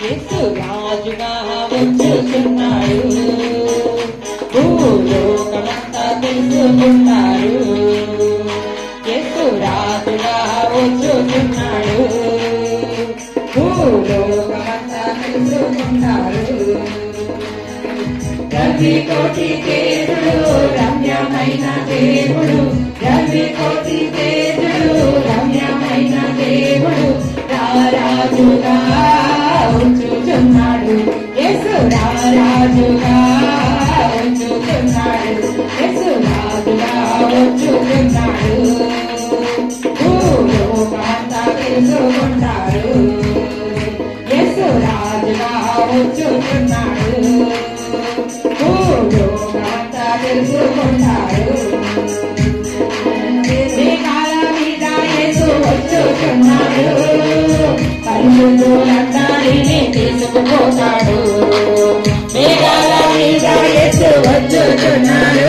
యేసు రాజుగా వచ్చుచున్నాడు భూలోకమంతా తెలుసుకున్నారు యేసు రాజుగా వచ్చుచున్నాడు భూలోకమంతా తెలుసుకున్నారు రవి కోటి దేవుడు రమ్యమైన దేవుడు రవి కోటి తీసుకుపోతాడు మేఘాల మీద ఎత్తు వచ్చుచున్నాడు.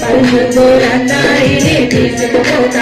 పరిశుద్ధులందరినీ తీసుకుపోతాడు.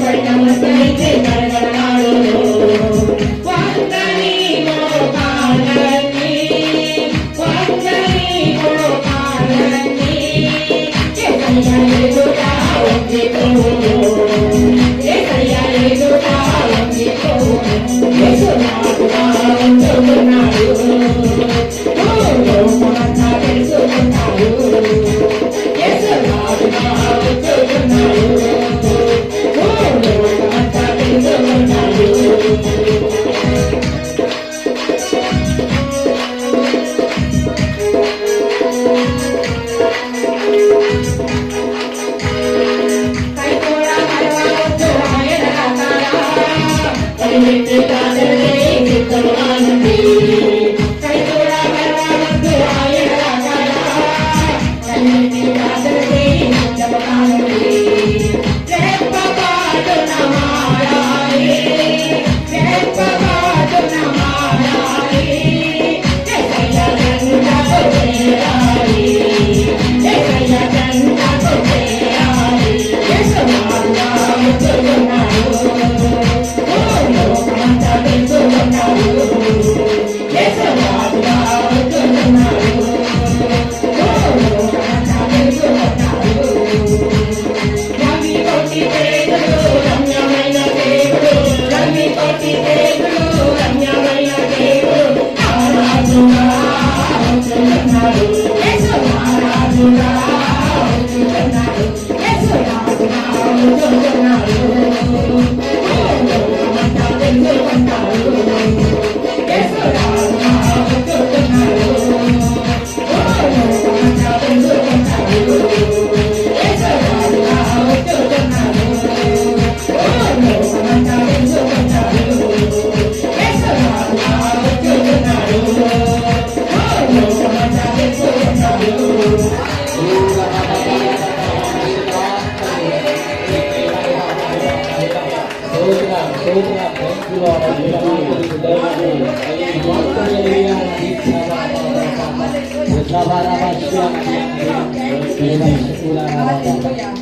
right gonna make it.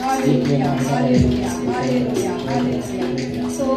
Hallelujah, hallelujah, hallelujah. So